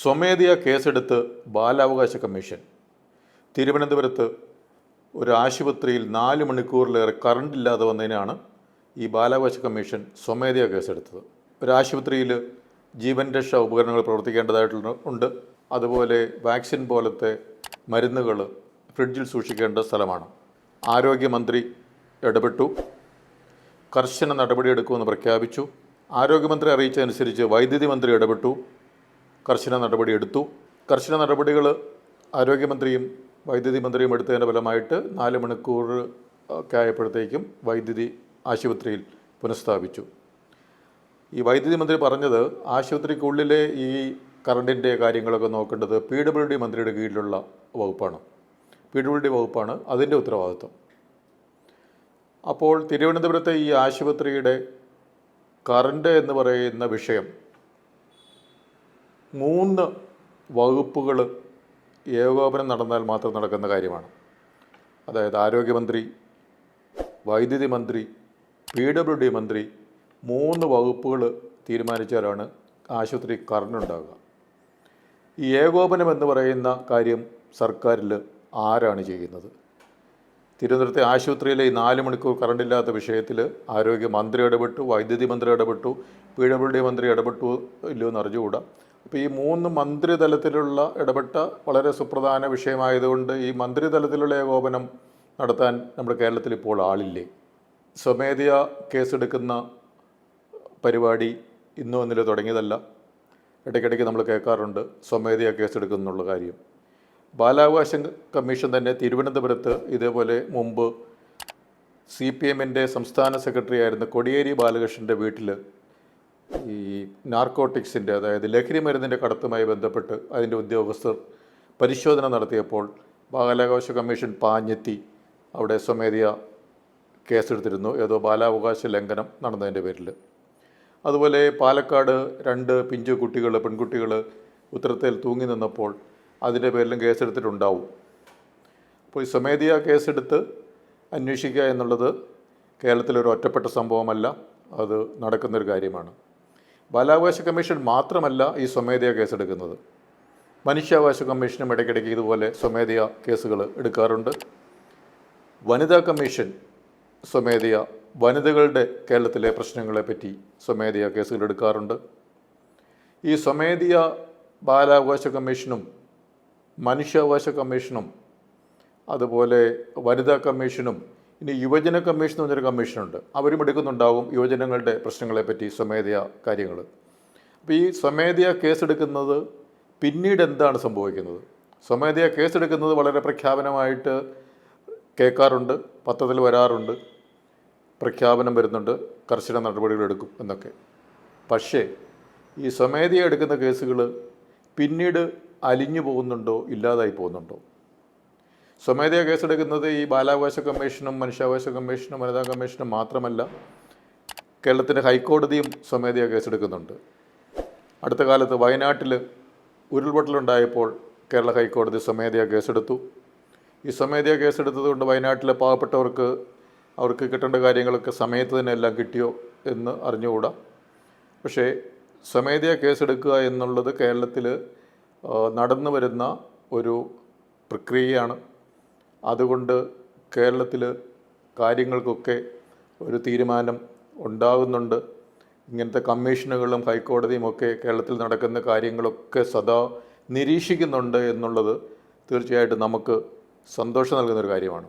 സ്വമേധയാ കേസെടുത്ത് ബാലാവകാശ കമ്മീഷൻ തിരുവനന്തപുരത്ത് ഒരു ആശുപത്രിയിൽ നാല് മണിക്കൂറിലേറെ കറണ്ട് ഇല്ലാതെ വന്നതിനാണ് ഈ ബാലാവകാശ കമ്മീഷൻ സ്വമേധയാ കേസെടുത്തത്. ഒരു ആശുപത്രിയിൽ ജീവൻ രക്ഷാ ഉപകരണങ്ങൾ പ്രവർത്തിക്കേണ്ടതായിട്ടുള്ള ഉണ്ട്. അതുപോലെ വാക്സിൻ പോലത്തെ മരുന്നുകൾ ഫ്രിഡ്ജിൽ സൂക്ഷിക്കേണ്ട സ്ഥലമാണ്. ആരോഗ്യമന്ത്രി ഇടപെട്ടു. കർശന നടപടിയെടുക്കുമെന്ന് പ്രഖ്യാപിച്ചു. ആരോഗ്യമന്ത്രി അറിയിച്ചതനുസരിച്ച് വൈദ്യുതി മന്ത്രി ഇടപെട്ടു. കർശന നടപടി എടുത്തു. കർശന നടപടികൾ ആരോഗ്യമന്ത്രിയും വൈദ്യുതി മന്ത്രിയും എടുത്തതിന്റെ ഫലമായിട്ട് നാല് മണിക്കൂർ ഒക്കെ ആയപ്പോഴത്തേക്കും വൈദ്യുതി ആശുപത്രിയിൽ പുനഃസ്ഥാപിച്ചു. ഈ വൈദ്യുതി മന്ത്രി പറഞ്ഞത് ആശുപത്രിക്കുള്ളിലെ ഈ കറണ്ടിന്റെ കാര്യങ്ങളൊക്കെ നോക്കേണ്ടത് പി ഡബ്ല്യു ഡി മന്ത്രിയുടെ കീഴിലുള്ള വകുപ്പാണ്. പി ഡബ്ല്യു ഡി വകുപ്പാണ് അതിന്റെ ഉത്തരവാദിത്വം. അപ്പോൾ തിരുവനന്തപുരത്തെ ഈ ആശുപത്രിയുടെ കറണ്ട് എന്ന് പറയുന്ന വിഷയം മൂന്ന് വകുപ്പുകൾ ഏകോപനം നടന്നാൽ മാത്രം നടക്കുന്ന കാര്യമാണ്. അതായത് ആരോഗ്യമന്ത്രി വൈദ്യുതി മന്ത്രി പി ഡബ്ല്യു ഡി മന്ത്രി മൂന്ന് വകുപ്പുകൾ തീരുമാനിച്ചാലാണ് ആശുപത്രി കറണ്ടുണ്ടാകുക ഈ ഏകോപനം എന്ന് പറയുന്ന കാര്യം സർക്കാരിൽ ആരാണ് ചെയ്യുന്നത്? തിരുവനന്തപുരത്തെ ആശുപത്രിയിലെ ഈ നാല് മണിക്കൂർ കറണ്ടില്ലാത്ത വിഷയത്തിൽ ആരോഗ്യമന്ത്രി ഇടപെട്ടു വൈദ്യുതി മന്ത്രി ഇടപെട്ടു പി ഡബ്ല്യു ഡി മന്ത്രി ഇടപെട്ടു ഇല്ലയോ എന്ന് അറിഞ്ഞുകൂടാ. അപ്പോൾ ഈ മൂന്ന് മന്ത്രിതലത്തിലുള്ള ഇടപെട്ട വളരെ സുപ്രധാന വിഷയമായതുകൊണ്ട് ഈ മന്ത്രിതലത്തിലുള്ള ഏകോപനം നടത്താൻ നമ്മുടെ കേരളത്തിൽ ഇപ്പോൾ ആളില്ലേ? സ്വമേധയ കേസെടുക്കുന്ന പരിപാടി ഇന്നോ ഇന്നലെ തുടങ്ങിയതല്ല. ഇടയ്ക്കിടയ്ക്ക് നമ്മൾ കേൾക്കാറുണ്ട് സ്വമേധയാ കേസെടുക്കുന്നുള്ള കാര്യം. ബാലാവകാശ കമ്മീഷൻ തന്നെ തിരുവനന്തപുരത്ത് ഇതേപോലെ മുമ്പ് സി പി എമ്മിന്റെ സംസ്ഥാന സെക്രട്ടറി ആയിരുന്ന കൊടിയേരി ബാലകൃഷ്ണന്റെ വീട്ടിൽ ഈ നാർക്കോട്ടിക്സിന്റെ അതായത് ലഹരി മരുന്നിന്റെ കടത്തുമായി ബന്ധപ്പെട്ട് അതിന്റെ ഉദ്യോഗസ്ഥർ പരിശോധന നടത്തിയപ്പോൾ ബാലാവകാശ കമ്മീഷൻ പാഞ്ഞെത്തി. അവിടെ സ്വമേധിയ കേസെടുത്തിരുന്നു. ഏതോ ബാലാവകാശ ലംഘനം നടന്നതിന്റെ പേരിൽ. അതുപോലെ പാലക്കാട് രണ്ട് പിഞ്ചു കുട്ടികൾ പെൺകുട്ടികൾ ഉത്തരത്തിൽ തൂങ്ങി നിന്നപ്പോൾ അതിന്റെ പേരിലും കേസെടുത്തിട്ടുണ്ടാവും. അപ്പോൾ ഈ സ്വമേധയാ കേസെടുത്ത് അന്വേഷിക്കുക എന്നുള്ളത് കേരളത്തിലൊരു ഒറ്റപ്പെട്ട സംഭവമല്ല. അത് നടക്കുന്നൊരു കാര്യമാണ്. ബാലാവകാശ കമ്മീഷൻ മാത്രമല്ല ഈ സ്വമേധയാ കേസെടുക്കുന്നത്. മനുഷ്യാവകാശ കമ്മീഷനും ഇടയ്ക്കിടയ്ക്ക് ഇതുപോലെ സ്വമേധയാ കേസുകൾ എടുക്കാറുണ്ട്. വനിതാ കമ്മീഷൻ സ്വമേധയ വനിതകളുടെ കേരളത്തിലെ പ്രശ്നങ്ങളെപ്പറ്റി സ്വമേധയ കേസുകൾ എടുക്കാറുണ്ട്. ഈ സ്വമേധയാ ബാലാവകാശ കമ്മീഷനും മനുഷ്യാവകാശ കമ്മീഷനും അതുപോലെ വനിതാ കമ്മീഷനും ഇനി യുവജന കമ്മീഷൻ എന്ന് പറഞ്ഞൊരു കമ്മീഷനുണ്ട്. അവരും എടുക്കുന്നുണ്ടാവും യുവജനങ്ങളുടെ പ്രശ്നങ്ങളെപ്പറ്റി സ്വമേധയാ കാര്യങ്ങൾ അപ്പോൾ ഈ സ്വമേധയാ കേസെടുക്കുന്നത് പിന്നീട് എന്താണ് സംഭവിക്കുന്നത്? സ്വമേധയാ കേസെടുക്കുന്നത് വളരെ പ്രഖ്യാപനമായിട്ട് കേൾക്കാറുണ്ട് പത്രത്തിൽ വരാറുണ്ട്. പ്രഖ്യാപനം വരുന്നുണ്ട് കർശന നടപടികൾ എടുക്കും എന്നൊക്കെ. പക്ഷേ ഈ സ്വമേധയ എടുക്കുന്ന കേസുകൾ പിന്നീട് അലിഞ്ഞു പോകുന്നുണ്ടോ ഇല്ലാതായി പോകുന്നുണ്ടോ? സ്വമേധയാ കേസെടുക്കുന്നത് ഈ ബാലാവകാശ കമ്മീഷനും മനുഷ്യാവകാശ കമ്മീഷനും വനിതാ കമ്മീഷനും മാത്രമല്ല കേരളത്തിന്റെ ഹൈക്കോടതിയും സ്വമേധയാ കേസെടുക്കുന്നുണ്ട്. അടുത്ത കാലത്ത് വയനാട്ടിൽ ഉരുൾപൊട്ടലുണ്ടായപ്പോൾ കേരള ഹൈക്കോടതി സ്വമേധയാ കേസെടുത്തു. ഈ സ്വമേധയാ കേസെടുത്തതുകൊണ്ട് വയനാട്ടിലെ പാവപ്പെട്ടവർക്ക് അവർക്ക് കിട്ടേണ്ട കാര്യങ്ങളൊക്കെ സമയത്ത് തന്നെ എല്ലാം കിട്ടിയോ എന്ന് അറിഞ്ഞുകൂടാ. പക്ഷേ സ്വമേധയാ കേസെടുക്കുക എന്നുള്ളത് കേരളത്തിൽ നടന്നു വരുന്ന ഒരു പ്രക്രിയയാണ്. അതുകൊണ്ട് കേരളത്തിൽ കാര്യങ്ങൾക്കൊക്കെ ഒരു തീരുമാനം ഉണ്ടാകുന്നുണ്ട് ഇങ്ങനത്തെ കമ്മീഷനുകളും ഹൈക്കോടതിയും ഒക്കെ കേരളത്തിൽ നടക്കുന്ന കാര്യങ്ങളൊക്കെ സദാ നിരീക്ഷിക്കുന്നുണ്ട് എന്നുള്ളത് തീർച്ചയായിട്ടും നമുക്ക് സന്തോഷം നൽകുന്നൊരു കാര്യമാണ്.